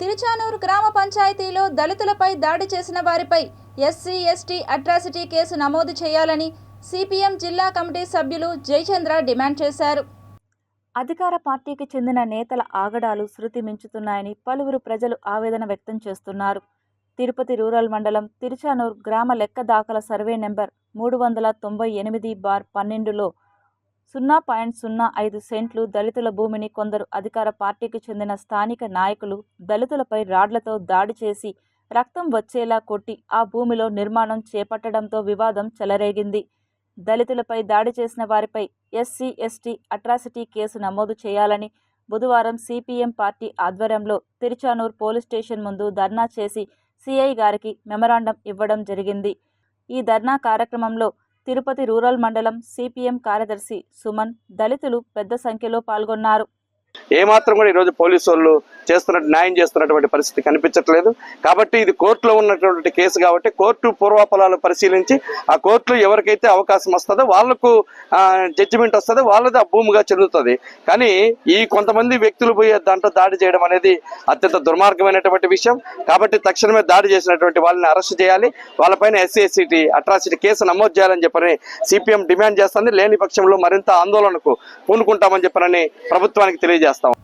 తిరుచానూరు గ్రామ పంచాయతీలో దళితులపై దాడి చేసిన వారిపై ఎస్సీ ఎస్టీ అట్రాసిటీ కేసు నమోదు చేయాలని సిపిఎం జిల్లా కమిటీ సభ్యులు జయచంద్ర డిమాండ్ చేశారు. అధికార పార్టీకి చెందిన నేతల ఆగడాలు శృతి మించుతున్నాయని పలువురు ప్రజలు ఆవేదన వ్యక్తం చేస్తున్నారు. తిరుపతి రూరల్ మండలం తిరుచానూర్ గ్రామ లెక్క దాఖల సర్వే నెంబర్ మూడు వందల తొంభై ఎనిమిది బార్ పన్నెండులో సున్నా పాయింట్ సున్నా ఐదు సెంట్లు దళితుల భూమిని కొందరు అధికార పార్టీకి చెందిన స్థానిక నాయకులు దళితులపై రాడ్లతో దాడి చేసి రక్తం వచ్చేలా కొట్టి ఆ భూమిలో నిర్మాణం చేపట్టడంతో వివాదం చెలరేగింది. దళితులపై దాడి చేసిన వారిపై ఎస్సీ ఎస్టీ అట్రాసిటీ కేసు నమోదు చేయాలని బుధవారం సిపిఎం పార్టీ ఆధ్వర్యంలో తిరుచానూర్ పోలీస్ స్టేషన్ ముందు ధర్నా చేసి సిఐ గారికి మెమరాండం ఇవ్వడం జరిగింది. ఈ ధర్నా కార్యక్రమంలో తిరుపతి రూరల్ మండలం సిపిఎం కార్యదర్శి సుమన్ దళితులు పెద్ద సంఖ్యలో పాల్గొన్నారు. ఏమాత్రం కూడా ఈరోజు పోలీసు వాళ్ళు చేస్తున్నట్టు న్యాయం చేస్తున్నటువంటి పరిస్థితి కనిపించట్లేదు. కాబట్టి ఇది కోర్టులో ఉన్నటువంటి కేసు కాబట్టి కోర్టు పూర్వాపలాలు పరిశీలించి ఆ కోర్టులో ఎవరికైతే అవకాశం వస్తుందో వాళ్ళకు జడ్జిమెంట్ వస్తుందో వాళ్ళది ఆ భూమిగా చెందుతుంది కానీ ఈ కొంతమంది వ్యక్తులు పోయి దాంట్లో దాడి చేయడం అనేది అత్యంత దుర్మార్గమైనటువంటి విషయం. కాబట్టి తక్షణమే దాడి చేసినటువంటి వాళ్ళని అరెస్ట్ చేయాలి. వాళ్ళపైన ఎస్సీఎస్సీటీ అట్రాసిటీ కేసు నమోదు చేయాలని చెప్పని సిపిఎం డిమాండ్ చేస్తుంది. లేని పక్షంలో మరింత ఆందోళనకు పూనుకుంటామని చెప్పనని ప్రభుత్వానికి తెలియజేస్తాం.